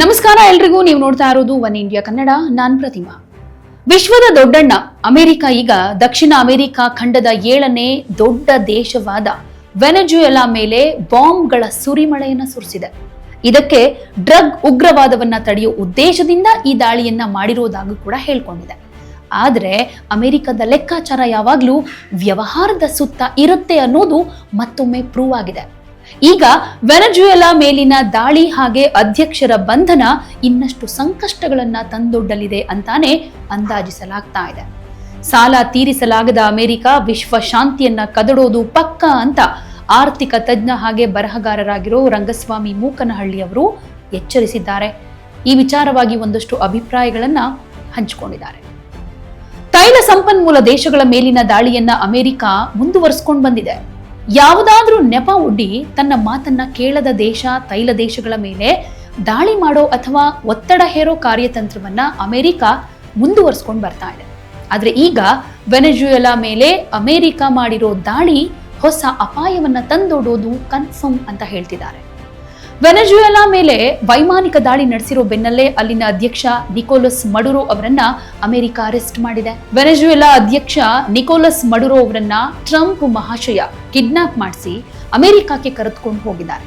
ನಮಸ್ಕಾರ ಎಲ್ರಿಗೂ ನೀವು ನೋಡ್ತಾ ಇರೋದು ಒನ್ ಇಂಡಿಯಾ ಕನ್ನಡ, ನಾನ್ ಪ್ರತಿಮಾ. ವಿಶ್ವದ ದೊಡ್ಡಣ್ಣ, ಅಮೆರಿಕ ಈಗ ದಕ್ಷಿಣ ಅಮೆರಿಕ ಖಂಡದ ಏಳನೇ ದೊಡ್ಡ ದೇಶವಾದ ವೆನೆಜುಯೆಲಾ ಮೇಲೆ ಬಾಂಬ್ಗಳ ಸುರಿಮಳೆಯನ್ನ ಸುರಿಸಿದೆ. ಇದಕ್ಕೆ ಡ್ರಗ್ ಉಗ್ರವಾದವನ್ನ ತಡೆಯುವ ಉದ್ದೇಶದಿಂದ ಈ ದಾಳಿಯನ್ನ ಮಾಡಿರೋದಾಗೂ ಕೂಡ ಹೇಳ್ಕೊಂಡಿದೆ. ಆದ್ರೆ ಅಮೆರಿಕದ ಲೆಕ್ಕಾಚಾರ ಯಾವಾಗಲೂ ವ್ಯವಹಾರದ ಸುತ್ತ ಇರುತ್ತೆ ಅನ್ನೋದು ಮತ್ತೊಮ್ಮೆ ಪ್ರೂವ್ ಆಗಿದೆ. ಈಗ ವೆನಜುಯೆಲಾ ಮೇಲಿನ ದಾಳಿ ಹಾಗೆ ಅಧ್ಯಕ್ಷರ ಬಂಧನ ಇನ್ನಷ್ಟು ಸಂಕಷ್ಟಗಳನ್ನ ತಂದೊಡ್ಡಲಿದೆ ಅಂತಾನೆ ಅಂದಾಜಿಸಲಾಗ್ತಾ ಇದೆ. ಸಾಲ ತೀರಿಸಲಾಗದ ಅಮೆರಿಕ ವಿಶ್ವ ಶಾಂತಿಯನ್ನ ಕದಡೋದು ಪಕ್ಕ ಅಂತ ಆರ್ಥಿಕ ತಜ್ಞ ಹಾಗೆ ಬರಹಗಾರರಾಗಿರೋ ರಂಗಸ್ವಾಮಿ ಮೂಕನಹಳ್ಳಿ ಅವರು ಎಚ್ಚರಿಸಿದ್ದಾರೆ. ಈ ವಿಚಾರವಾಗಿ ಒಂದಷ್ಟು ಅಭಿಪ್ರಾಯಗಳನ್ನ ಹಂಚಿಕೊಂಡಿದ್ದಾರೆ. ತೈಲ ಸಂಪನ್ಮೂಲ ದೇಶಗಳ ಮೇಲಿನ ದಾಳಿಯನ್ನ ಅಮೆರಿಕ ಮುಂದುವರಿಸಿಕೊಂಡು ಬಂದಿದೆ. ಯಾವುದಾದ್ರೂ ನೆಪ ಒಡ್ಡಿ ತನ್ನ ಮಾತನ್ನ ಕೇಳದ ದೇಶ, ತೈಲ ದೇಶಗಳ ಮೇಲೆ ದಾಳಿ ಮಾಡೋ ಅಥವಾ ಒತ್ತಡ ಹೇರೋ ಕಾರ್ಯತಂತ್ರವನ್ನ ಅಮೆರಿಕ ಮುಂದುವರಿಸ್ಕೊಂಡು ಬರ್ತಾ ಇದೆ. ಆದ್ರೆ ಈಗ ವೆನೆಜುಯೆಲಾ ಮೇಲೆ ಅಮೆರಿಕ ಮಾಡಿರೋ ದಾಳಿ ಹೊಸ ಅಪಾಯವನ್ನ ತಂದೊಡೋದು ಕನ್ಫರ್ಮ್ ಅಂತ ಹೇಳ್ತಿದ್ದಾರೆ. ವೆನೆಜುಯೆಲಾ ಮೇಲೆ ವೈಮಾನಿಕ ದಾಳಿ ನಡೆಸಿರೋ ಬೆನ್ನಲ್ಲೇ ಅಲ್ಲಿನ ಅಧ್ಯಕ್ಷ ನಿಕೋಲಸ್ ಮಡುರೋ ಅವರನ್ನ ಅಮೆರಿಕ ಅರೆಸ್ಟ್ ಮಾಡಿದೆ. ವೆನೆಜುಯೆಲಾ ಅಧ್ಯಕ್ಷ ನಿಕೋಲಸ್ ಮಡುರೋ ಅವರನ್ನ ಟ್ರಂಪ್ ಮಹಾಶಯ ಕಿಡ್ನಾಪ್ ಮಾಡಿಸಿ ಅಮೆರಿಕಕ್ಕೆ ಕರೆದುಕೊಂಡು ಹೋಗಿದ್ದಾರೆ.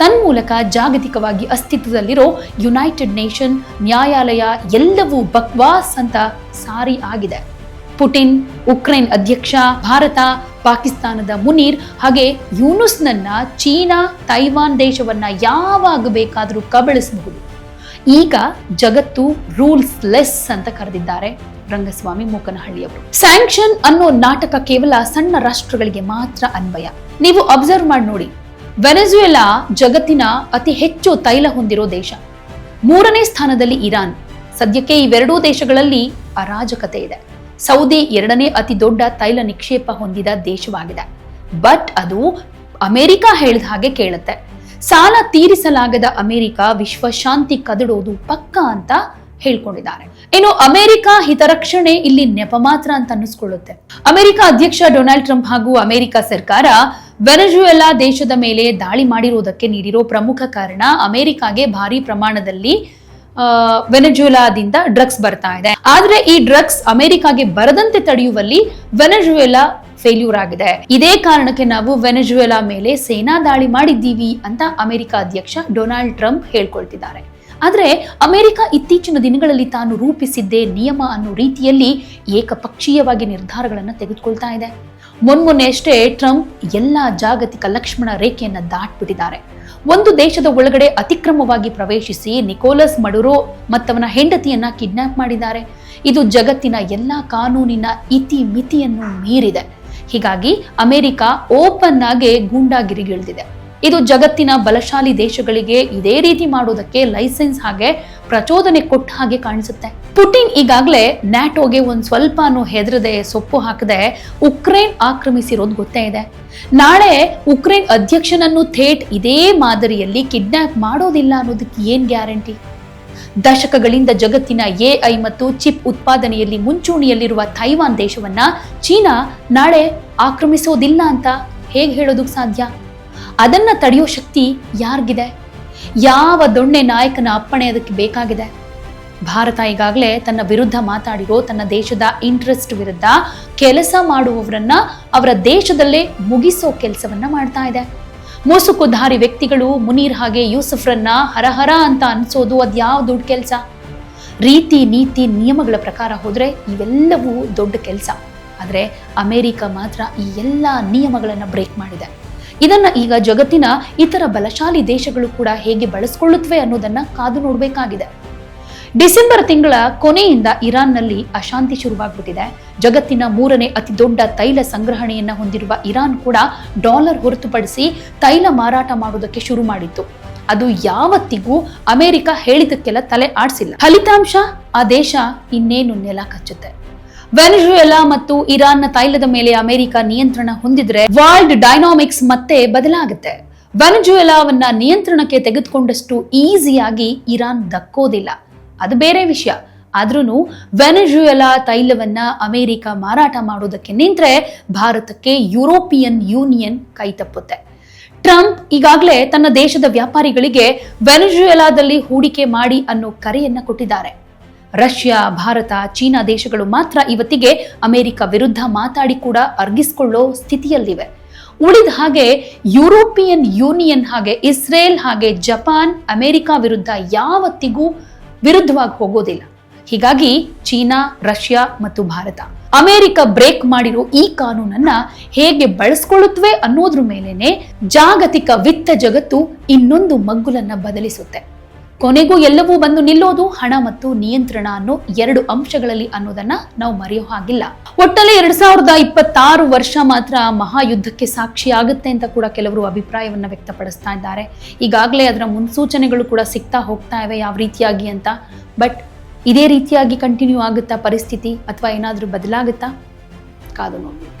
ತನ್ಮೂಲಕ ಜಾಗತಿಕವಾಗಿ ಅಸ್ತಿತ್ವದಲ್ಲಿರೋ ಯುನೈಟೆಡ್ ನೇಷನ್ ನ್ಯಾಯಾಲಯ ಎಲ್ಲವೂ ಬಕ್ವಾಸ್ ಅಂತ ಸಾರಿ ಆಗಿದೆ. ಪುಟಿನ್, ಉಕ್ರೇನ್ ಅಧ್ಯಕ್ಷ, ಭಾರತ, ಪಾಕಿಸ್ತಾನದ ಮುನೀರ್ ಹಾಗೆ ಯೂನುಸ್ನನ್ನ ಚೀನಾ, ತೈವಾನ್ ದೇಶವನ್ನ ಯಾವಾಗ ಬೇಕಾದರೂ ಕಬಳಿಸಬಹುದು. ಈಗ ಜಗತ್ತು ರೂಲ್ಸ್ ಲೆಸ್ ಅಂತ ಕರೆದಿದ್ದಾರೆ ರಂಗಸ್ವಾಮಿ ಮೂಕನಹಳ್ಳಿಯವರು. ಸ್ಯಾಂಕ್ಷನ್ ಅನ್ನೋ ನಾಟಕ ಕೇವಲ ಸಣ್ಣ ರಾಷ್ಟ್ರಗಳಿಗೆ ಮಾತ್ರ ಅನ್ವಯ. ನೀವು ಅಬ್ಸರ್ವ್ ಮಾಡಿ ನೋಡಿ. ವೆನೆಜುಯೆಲಾ ಜಗತ್ತಿನ ಅತಿ ಹೆಚ್ಚು ತೈಲ ಹೊಂದಿರೋ ದೇಶ. ಮೂರನೇ ಸ್ಥಾನದಲ್ಲಿ ಇರಾನ್. ಸದ್ಯಕ್ಕೆ ಇವೆರಡೂ ದೇಶಗಳಲ್ಲಿ ಅರಾಜಕತೆ ಇದೆ. ಸೌದಿ ಎರಡನೇ ಅತಿ ದೊಡ್ಡ ತೈಲ ನಿಕ್ಷೇಪ ಹೊಂದಿದ ದೇಶವಾಗಿದೆ. ಬಟ್ ಅದು ಅಮೆರಿಕ ಹೇಳಿದ ಹಾಗೆ ಕೇಳುತ್ತೆ. ಸಾಲ ತೀರಿಸಲಾಗದ ಅಮೆರಿಕ ವಿಶ್ವ ಶಾಂತಿ ಕದಡೋದು ಪಕ್ಕ ಅಂತ ಹೇಳ್ಕೊಂಡಿದ್ದಾರೆ. ಇನ್ನು ಅಮೆರಿಕ ಹಿತರಕ್ಷಣೆ ಇಲ್ಲಿ ನೆಪ ಮಾತ್ರ ಅಂತ ಅನ್ನಿಸ್ಕೊಳ್ಳುತ್ತೆ. ಅಮೆರಿಕ ಅಧ್ಯಕ್ಷ ಡೊನಾಲ್ಡ್ ಟ್ರಂಪ್ ಹಾಗೂ ಅಮೆರಿಕ ಸರ್ಕಾರ ವೆನೆಜುಯೆಲಾ ದೇಶದ ಮೇಲೆ ದಾಳಿ ಮಾಡಿರುವುದಕ್ಕೆ ನೀಡಿರೋ ಪ್ರಮುಖ ಕಾರಣ ಅಮೆರಿಕಾಗೆ ಭಾರಿ ಪ್ರಮಾಣದಲ್ಲಿ ಆ, ವೆನೆಜುಯೆಲಾದಿಂದ ಡ್ರಗ್ಸ್ ಬರ್ತಾ ಇದೆ. ಆದ್ರೆ ಈ ಡ್ರಗ್ಸ್ ಅಮೆರಿಕಾಗೆ ಬರದಂತೆ ತಡೆಯುವಲ್ಲಿ ವೆನೆಜುವೆಲಾ ಫೇಲ್ಯೂರ್ ಆಗಿದೆ. ಇದೇ ಕಾರಣಕ್ಕೆ ನಾವು ವೆನೆಜುವೆಲಾ ಮೇಲೆ ಸೇನಾ ದಾಳಿ ಮಾಡಿದ್ದೀವಿ ಅಂತ ಅಮೆರಿಕ ಅಧ್ಯಕ್ಷ ಡೊನಾಲ್ಡ್ ಟ್ರಂಪ್ ಹೇಳ್ಕೊಳ್ತಿದ್ದಾರೆ. ಆದ್ರೆ ಅಮೆರಿಕ ಇತ್ತೀಚಿನ ದಿನಗಳಲ್ಲಿ ತಾನು ರೂಪಿಸಿದ್ದೇ ನಿಯಮ ಅನ್ನೋ ರೀತಿಯಲ್ಲಿ ಏಕಪಕ್ಷೀಯವಾಗಿ ನಿರ್ಧಾರಗಳನ್ನು ತೆಗೆದುಕೊಳ್ತಾ ಇದೆ. ಮೊನ್ಮೊನ್ನೆಯಷ್ಟೇ ಟ್ರಂಪ್ ಎಲ್ಲ ಜಾಗತಿಕ ಲಕ್ಷ್ಮಣ ರೇಖೆಯನ್ನು ದಾಟ್ಬಿಟ್ಟಿದ್ದಾರೆ. ಒಂದು ದೇಶದ ಒಳಗಡೆ ಅತಿಕ್ರಮವಾಗಿ ಪ್ರವೇಶಿಸಿ ನಿಕೋಲಸ್ ಮಡುರೋ ಮತ್ತವನ ಹೆಂಡತಿಯನ್ನ ಕಿಡ್ನಾಪ್ ಮಾಡಿದ್ದಾರೆ. ಇದು ಜಗತ್ತಿನ ಎಲ್ಲ ಕಾನೂನಿನ ಇತಿ ಮಿತಿಯನ್ನು ಮೀರಿದೆ. ಹೀಗಾಗಿ ಅಮೆರಿಕ ಓಪನ್ ಆಗಿ ಗೂಂಡಾಗಿರಿಗಿಳಿದಿದೆ ಇದು ಜಗತ್ತಿನ ಬಲಶಾಲಿ ದೇಶಗಳಿಗೆ ಇದೇ ರೀತಿ ಮಾಡೋದಕ್ಕೆ ಲೈಸೆನ್ಸ್ ಹಾಗೆ ಪ್ರಚೋದನೆ ಕೊಟ್ಟ ಹಾಗೆ ಕಾಣಿಸುತ್ತೆ. ಪುಟಿನ್ ಈಗಾಗಲೇ ನ್ಯಾಟೋಗೆ ಒಂದು ಸ್ವಲ್ಪನೂ ಹೆದರದೆ ಸೊಪ್ಪು ಹಾಕದೆ ಉಕ್ರೇನ್ ಆಕ್ರಮಿಸಿರೋದು ಗೊತ್ತೇ ಇದೆ. ನಾಳೆ ಉಕ್ರೇನ್ ಅಧ್ಯಕ್ಷನನ್ನು ಥೇಟ್ ಇದೇ ಮಾದರಿಯಲ್ಲಿ ಕಿಡ್ನಾಪ್ ಮಾಡೋದಿಲ್ಲ ಅನ್ನೋದಕ್ಕೆ ಏನ್ ಗ್ಯಾರಂಟಿ? ದಶಕಗಳಿಂದ ಜಗತ್ತಿನ ಎಐ ಮತ್ತು ಚಿಪ್ ಉತ್ಪಾದನೆಯಲ್ಲಿ ಮುಂಚೂಣಿಯಲ್ಲಿರುವ ಥೈವಾನ್ ದೇಶವನ್ನ ಚೀನಾ ನಾಳೆ ಆಕ್ರಮಿಸೋದಿಲ್ಲ ಅಂತ ಹೇಗೆ ಹೇಳೋದಕ್ಕೆ ಸಾಧ್ಯ? ಅದನ್ನ ತಡೆಯೋ ಶಕ್ತಿ ಯಾರಿಗಿದೆ? ಯಾವ ದೊಣ್ಣೆ ನಾಯಕನ ಅಪ್ಪಣೆ ಅದಕ್ಕೆ ಬೇಕಾಗಿದೆ? ಭಾರತ ಈಗಾಗಲೇ ತನ್ನ ವಿರುದ್ಧ ಮಾತಾಡಿರೋ ತನ್ನ ದೇಶದ ಇಂಟ್ರೆಸ್ಟ್ ವಿರುದ್ಧ ಕೆಲಸ ಮಾಡುವವರನ್ನ ಅವರ ದೇಶದಲ್ಲೇ ಮುಗಿಸೋ ಕೆಲಸವನ್ನ ಮಾಡ್ತಾ ಇದೆ. ಮುಸುಕುಧಾರಿ ವ್ಯಕ್ತಿಗಳು ಮುನೀರ್ ಹಾಗೆ ಯೂಸುಫ್ರನ್ನ ಹರಹರ ಅಂತ ಅನ್ಸೋದು ಅದ್ಯಾವ ದೊಡ್ಡ ಕೆಲಸ? ರೀತಿ ನೀತಿ ನಿಯಮಗಳ ಪ್ರಕಾರ ಹೋದರೆ ಇವೆಲ್ಲವೂ ದೊಡ್ಡ ಕೆಲಸ. ಆದರೆ ಅಮೆರಿಕ ಮಾತ್ರ ಈ ಎಲ್ಲ ನಿಯಮಗಳನ್ನು ಬ್ರೇಕ್ ಮಾಡಿದೆ. ಇದನ್ನ ಈಗ ಜಗತ್ತಿನ ಇತರ ಬಲಶಾಲಿ ದೇಶಗಳು ಕೂಡ ಹೇಗೆ ಬಳಸಿಕೊಳ್ಳುತ್ತವೆ ಅನ್ನೋದನ್ನ ಕಾದು ನೋಡಬೇಕಾಗಿದೆ. ಡಿಸೆಂಬರ್ ತಿಂಗಳ ಕೊನೆಯಿಂದ ಇರಾನ್ನಲ್ಲಿ ಅಶಾಂತಿ ಶುರುವಾಗ್ಬಿಟ್ಟಿದೆ. ಜಗತ್ತಿನ ಮೂರನೇ ಅತಿ ದೊಡ್ಡ ತೈಲ ಸಂಗ್ರಹಣೆಯನ್ನ ಹೊಂದಿರುವ ಇರಾನ್ ಕೂಡ ಡಾಲರ್ ಹೊರತುಪಡಿಸಿ ತೈಲ ಮಾರಾಟ ಮಾಡೋದಕ್ಕೆ ಶುರು ಮಾಡಿತ್ತು. ಅದು ಯಾವತ್ತಿಗೂ ಅಮೆರಿಕ ಹೇಳಿದಕ್ಕೆಲ್ಲ ತಲೆ ಆಡಿಸಿಲ್ಲ. ಫಲಿತಾಂಶ, ಆ ದೇಶ ಇನ್ನೇನು ನೆಲ ಕಚ್ಚುತ್ತೆ. ವೆನೆಜುಯೆಲಾ ಮತ್ತು ಇರಾನ್ನ ತೈಲದ ಮೇಲೆ ಅಮೆರಿಕ ನಿಯಂತ್ರಣ ಹೊಂದಿದ್ರೆ ವರ್ಲ್ಡ್ ಡೈನಾಮಿಕ್ಸ್ ಮತ್ತೆ ಬದಲಾಗುತ್ತೆ. ವೆನೆಜುಯೆಲಾವನ್ನ ನಿಯಂತ್ರಣಕ್ಕೆ ತೆಗೆದುಕೊಂಡಷ್ಟು ಈಸಿಯಾಗಿ ಇರಾನ್ ದಕ್ಕೋದಿಲ್ಲ. ಅದು ಬೇರೆ ವಿಷಯ. ಆದ್ರೂ ವೆನೆಜುಯೆಲಾ ತೈಲವನ್ನ ಅಮೆರಿಕ ಮಾರಾಟ ಮಾಡೋದಕ್ಕೆ ನಿಂತ್ರೆ ಭಾರತಕ್ಕೆ ಯುರೋಪಿಯನ್ ಯೂನಿಯನ್ ಕೈ ತಪ್ಪುತ್ತೆ. ಟ್ರಂಪ್ ಈಗಾಗಲೇ ತನ್ನ ದೇಶದ ವ್ಯಾಪಾರಿಗಳಿಗೆ ವೆನೆಜುಯೆಲಾದಲ್ಲಿ ಹೂಡಿಕೆ ಮಾಡಿ ಅನ್ನೋ ಕರೆಯನ್ನ ಕೊಟ್ಟಿದ್ದಾರೆ. ರಷ್ಯಾ, ಭಾರತ, ಚೀನಾ ದೇಶಗಳು ಮಾತ್ರ ಇವತ್ತಿಗೆ ಅಮೆರಿಕ ವಿರುದ್ಧ ಮಾತಾಡಿ ಕೂಡ ಅರ್ಗಿಸ್ಕೊಳ್ಳೋ ಸ್ಥಿತಿಯಲ್ಲಿವೆ. ಉಳಿದ ಹಾಗೆ ಯುರೋಪಿಯನ್ ಯೂನಿಯನ್ ಹಾಗೆ ಇಸ್ರೇಲ್ ಹಾಗೆ ಜಪಾನ್, ಅಮೆರಿಕ ವಿರುದ್ಧ ಯಾವತ್ತಿಗೂ ವಿರುದ್ಧವಾಗಿ ಹೋಗೋದಿಲ್ಲ. ಹೀಗಾಗಿ ಚೀನಾ, ರಷ್ಯಾ ಮತ್ತು ಭಾರತ ಅಮೆರಿಕ ಬ್ರೇಕ್ ಮಾಡಿರೋ ಈ ಕಾನೂನನ್ನ ಹೇಗೆ ಬಳಸ್ಕೊಳ್ಳುತ್ತವೆ ಅನ್ನೋದ್ರ ಮೇಲೇನೆ ಜಾಗತಿಕ ವಿತ್ತ ಜಗತ್ತು ಇನ್ನೊಂದು ಮಗ್ಗುಲನ್ನ ಬದಲಿಸುತ್ತೆ. ಕೊನೆಗೂ ಎಲ್ಲವೂ ಬಂದು ನಿಲ್ಲೋದು ಹಣ ಮತ್ತು ನಿಯಂತ್ರಣ ಅನ್ನೋ ಎರಡು ಅಂಶಗಳಲ್ಲಿ ಅನ್ನೋದನ್ನ ನಾವು ಮರೆಯೋ ಹಾಗಿಲ್ಲ. ಒಟ್ಟಲ್ಲಿ ಎರಡ್ ಸಾವಿರದ ಇಪ್ಪತ್ತಾರು ವರ್ಷ ಮಾತ್ರ ಮಹಾಯುದ್ಧಕ್ಕೆ ಸಾಕ್ಷಿ ಆಗುತ್ತೆ ಅಂತ ಕೂಡ ಕೆಲವರು ಅಭಿಪ್ರಾಯವನ್ನ ವ್ಯಕ್ತಪಡಿಸ್ತಾ ಇದ್ದಾರೆ. ಈಗಾಗಲೇ ಅದರ ಮುನ್ಸೂಚನೆಗಳು ಕೂಡ ಸಿಗ್ತಾ ಹೋಗ್ತಾ ಇವೆ ಯಾವ ರೀತಿಯಾಗಿ ಅಂತ. ಬಟ್ ಇದೇ ರೀತಿಯಾಗಿ ಕಂಟಿನ್ಯೂ ಆಗುತ್ತಾ ಪರಿಸ್ಥಿತಿ ಅಥವಾ ಏನಾದರೂ ಬದಲಾಗುತ್ತಾ? ಕಾದು ನೋಡಬೇಕು.